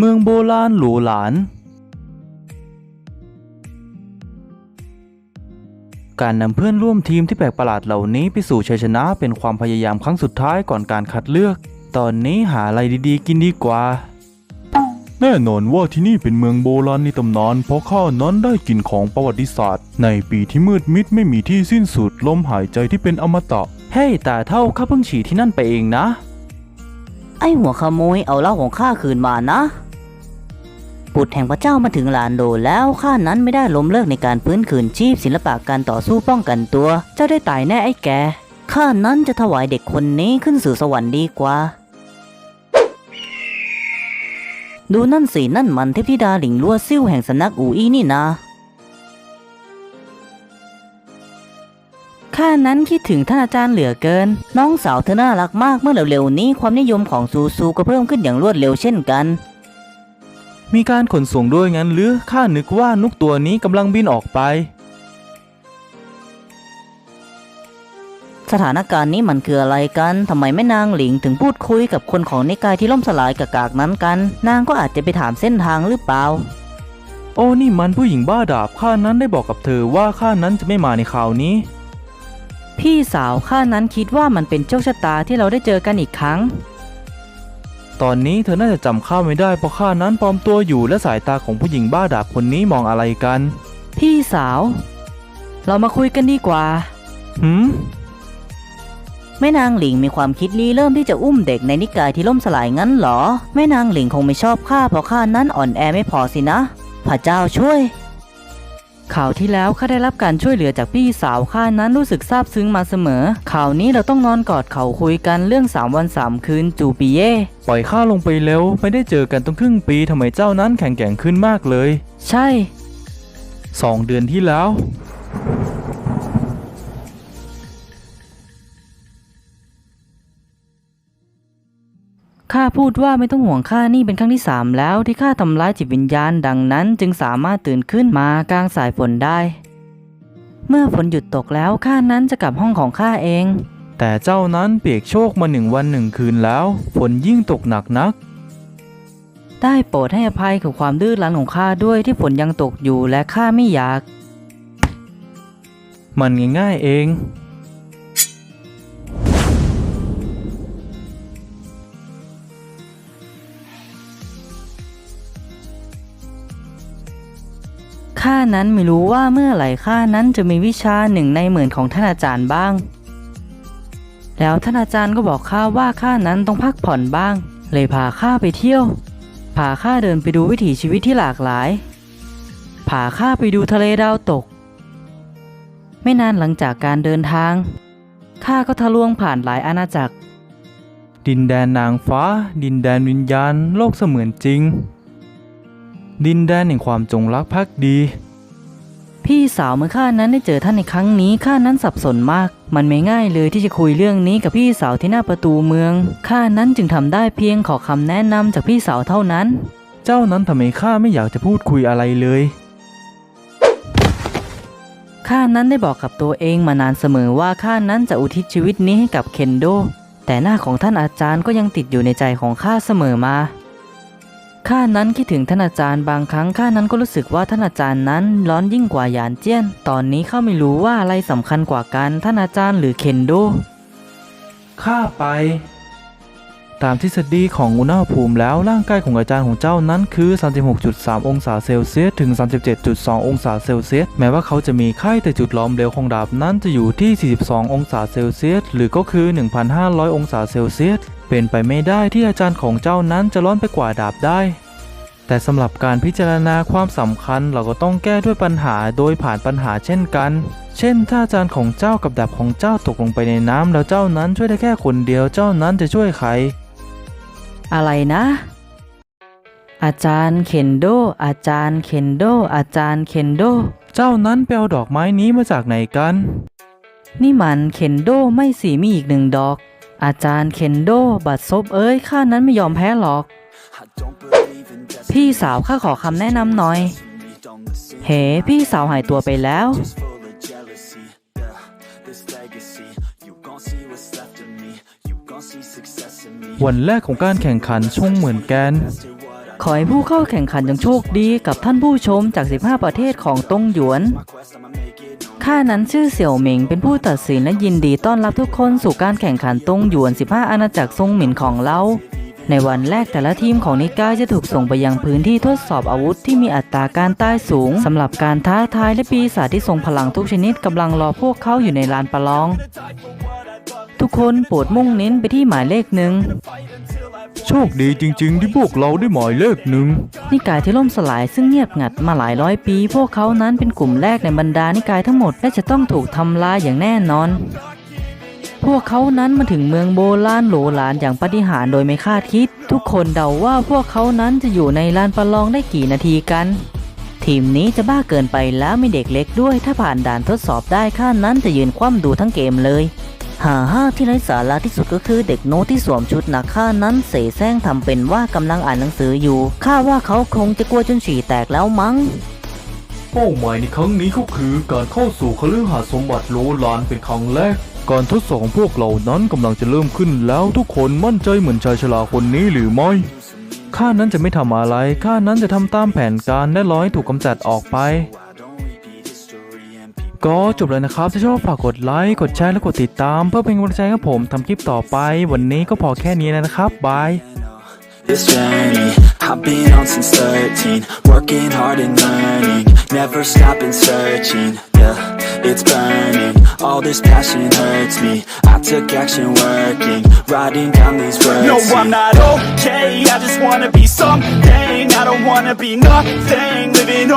เมืองโบราณหรูหรานการนำเพื่อนร่วมทีมที่แปลกประหลาดเหล่านี้ไปสู่ชัยชนะเป็นความพยายามครั้งสุดท้ายก่อนการคัดเลือก ตอนนี้หาอะไรดีๆ กินดีกว่า แน่นอนว่าที่นี่เป็นเมืองโบราณในตำนาน เพราะข้านั้นได้กลิ่นของประวัติศาสตร์ ในปีที่มืดมิดไม่มีที่สิ้นสุดลมหายใจที่เป็นอมตะ เฮ้ยแต่เท่าข้าเพิ่งฉี่ที่นั่นไปเองนะ ไอ้หัวขโมยเอาเหล้าของข้าคืนมานะ บุตรแห่งพระเจ้ามาถึงลานโดแล้วข้านั้นไม่ได้ล้มเลิกในการฟื้นคืนชีพศิลปะการต่อสู้ป้องกันตัว เจ้าได้ตายแน่ไอ้แกข้านั้นจะถวายเด็กคนนี้ขึ้นสู่สวรรค์ดีกว่า ดูนั่นสินั่นมันเทพธิดาหลิงลัวซิ่วแห่งสำนักอูอี้นี่นะข้านั้นคิดถึงท่านอาจารย์เหลือเกิน น้องสาวเธอน่ารักมากเมื่อเร็วๆนี้ความนิยมของซูซูก็เพิ่มขึ้นอย่างรวดเร็วเช่นกัน มีการขนส่งด้วยงั้นหรือข้านึกว่านกตัวนี้กำลังบินออกไป สถานการณ์นี้มันคืออะไรกันทำไมแม่นางหลิงถึงพูดคุยกับคนของนิกายที่ล่มสลายกากากนั้นกัน นางก็อาจจะไปถามเส้นทางหรือเปล่า โอ้นี่มันผู้หญิงบ้าดาบข้านั้นได้บอกกับเธอว่าข้านั้นจะไม่มาในข่าวนี้ พี่สาวข้านั้นคิดว่ามันเป็นโชคชะตาที่เราได้เจอกันอีกครั้ง ตอนนี้เธอน่าจะจำข้าไม่ได้เพราะข้านั้นปลอมตัวอยู่และสายตาของผู้หญิงบ้าดาบคนนี้มองอะไรกัน พี่สาว เรามาคุยกันดีกว่า หืม แม่นางหลิงมีความคิดลี้เริ่มที่จะอุ้มเด็กในนิกายที่ล่มสลายงั้นเหรอ แม่นางหลิงคงไม่ชอบข้าเพราะข้านั้นอ่อนแอไม่พอสินะ พระเจ้าช่วย ข่าวที่แล้วข้าได้รับการช่วยเหลือจากพี่สาวข้านั้นรู้สึกซาบซึ้งมาเสมอ ข่าวนี้เราต้องนอนกอดเขาคุยกันเรื่องสามวันสามคืนจูปีเย่ปล่อยข้าลงไปเร็วไม่ได้เจอกันตั้งครึ่งปีทำไมเจ้านั้นแข็งแกร่งขึ้นมากเลย ใช่สองเดือนที่แล้ว ข้าพูดว่าไม่ต้องห่วงข้านี่เป็นครั้งที่สามแล้วที่ข้าทำร้ายจิตวิญญาณดังนั้น จึงสามารถตื่นขึ้นมากลางสายฝนได้ เมื่อฝนหยุดตกแล้วข้านั้นจะกลับห้องของข้าเอง แต่เจ้านั้นเปียกโชคมาหนึ่งวันหนึ่งคืนแล้ว ฝนยิ่งตกหนักนัก ได้โปรดให้อภัยกับความดื้อรั้นของข้าด้วยที่ฝนยังตกอยู่และข้าไม่อยาก มันง่ายๆเอง ข้านั้นไม่รู้ว่าเมื่อไหร่ข้านั้นจะมีวิชาหนึ่งในหมื่นของท่านอาจารย์บ้าง แล้วท่านอาจารย์ก็บอกข้าว่าข้านั้นต้องพักผ่อนบ้าง เลยพาข้าไปเที่ยว พาข้าเดินไปดูวิถีชีวิตที่หลากหลาย พาข้าไปดูทะเลดาวตก ไม่นานหลังจากการเดินทางข้าก็ทะลวงผ่านหลายอาณาจักร ดินแดนนางฟ้า ดินแดนวิญญาณ โลกเสมือนจริง ดินแดนแห่งความจงรักภักดี พี่สาวเมื่อข้านั้นได้เจอท่านในครั้งนี้ข้านั้นสับสนมาก มันไม่ง่ายเลยที่จะคุยเรื่องนี้กับพี่สาวที่หน้าประตูเมืองข้านั้นจึงทำได้เพียงขอคำแนะนำจากพี่สาวเท่านั้น เจ้านั้นทำไมข้าไม่อยากจะพูดคุยอะไรเลย ข้านั้นได้บอกกับตัวเองมานานเสมอว่าข้านั้นจะอุทิศชีวิตนี้ให้กับเคนโด แต่หน้าของท่านอาจารย์ก็ยังติดอยู่ในใจของข้าเสมอมา ข้านั้นคิดถึงท่านอาจารย์บางครั้งข้านั้นก็รู้สึกว่าท่านอาจารย์นั้นร้อนยิ่งกว่าหยานเจี้ยน ตอนนี้ข้าไม่รู้ว่าอะไรสำคัญกว่ากันท่านอาจารย์หรือเคนโดข้าไป ตามทฤษฎีของอุณหภูมิแล้วร่างกายของอาจารย์ของเจ้านั้นคือ 36.3 องศาเซลเซียสถึง 37.2 องศาเซลเซียส แม้ว่าเขาจะมีไข้แต่จุดล้อมเหลวของดาบนั้นจะอยู่ที่ 42 องศาเซลเซียส หรือก็คือ 1,500 องศาเซลเซียส เป็นไปไม่ได้ที่อาจารย์ของเจ้านั้นจะร้อนไปกว่าดาบได้ แต่สำหรับการพิจารณาความสำคัญเราก็ต้องแก้ด้วยปัญหาโดยผ่านปัญหาเช่นกัน เช่น ถ้าอาจารย์ของเจ้ากับดาบของเจ้าตกลงไปในน้ำแล้วเจ้านั้นช่วยได้แค่คนเดียวเจ้านั้นจะช่วยใคร อะไรนะ อาจารย์เคนโด อาจารย์เคนโด อาจารย์เคนโด เจ้านั้นไปเอาดอกไม้นี้มาจากไหนกัน นี่มันเคนโดไม่สีมีอีกหนึ่งดอก อาจารย์เคนโดบัดซบเอ้ยข้านั้นไม่ยอมแพ้หรอก พี่สาวข้าขอคำแนะนำหน่อย เฮ้พี่สาวหายตัวไปแล้ว วันแรกของการแข่งขันช่วงเหมือนแกนขอให้ผู้เข้าแข่งขันจงโชคดีกับท่านผู้ชมจาก 15 ประเทศของตงหยวน ข้านั้นชื่อเสี่ยวหมิงเป็นผู้ตัดสินและยินดีต้อนรับทุกคนสู่การแข่งขันตงหยวน 15 อาณาจักรทรงหมินของเรา ในวันแรกแต่ละทีมของนิก้าจะถูกส่งไปยังพื้นที่ทดสอบอาวุธที่มีอัตราการตายสูงสำหรับการท้าทายและปีศาจที่ทรงพลังทุกชนิดกำลังรอพวกเขาอยู่ในลานประลอง ทุกคนโปรดมุ่งเน้นไปที่หมายเลขหนึ่ง โชคดีจริง ๆ ที่พวกเราได้หมายเลขหนึ่ง นิกายที่ล่มสลายซึ่งเงียบงัดมาหลายร้อยปี พวกเขานั้นเป็นกลุ่มแรกในบรรดานิกายทั้งหมดและจะต้องถูกทำลายอย่างแน่นอน พวกเขานั้นมาถึงเมืองโบราณหรูหราอย่างปาฏิหาริย์โดยไม่คาดคิด ทุกคนเดาว่าพวกเขานั้นจะอยู่ในลานประลองได้กี่นาทีกัน ทีมนี้จะบ้าเกินไปแล้วมีเด็กเล็กด้วย ถ้าผ่านด่านทดสอบได้ข้านั้นจะยืนคว่ำดูทั้งเกมเลย หาห้าที่ไร้สาระที่สุดก็คือเด็กโน้ตที่สวมชุดหนักข้านั้นเสแสร้งทำเป็นว่ากำลังอ่านหนังสืออยู่ข้าว่าเขาคงจะกลัวจนฉี่แตกแล้วมั้ง เป้าหมายในครั้งนี้ก็คือการเข้าสู่คฤหาสน์สมบัติโลลานเป็นครั้งแรก การทดสอบของพวกเรานั้นกำลังจะเริ่มขึ้นแล้วทุกคนมั่นใจเหมือนชายชราคนนี้หรือไม่ข้านั้นจะไม่ทำอะไรข้านั้นจะทำตามแผนการและร้อยถูกกำจัดออกไป ก็จบแล้วนะครับถ้าชอบฝากกดไลค์กดแชร์และกดติดตาม เพื่อเป็นกำลังใจให้ผมทำคลิปต่อไป วันนี้ก็พอแค่นี้แล้วนะครับบาย This journey I've been on since 13 Working hard and learning Never stopping searching Yeah, it's burning All this passion hurts me I took action working Writing down these words No, I'm not okay. I just wanna be something. I don't wanna be nothing. Living on.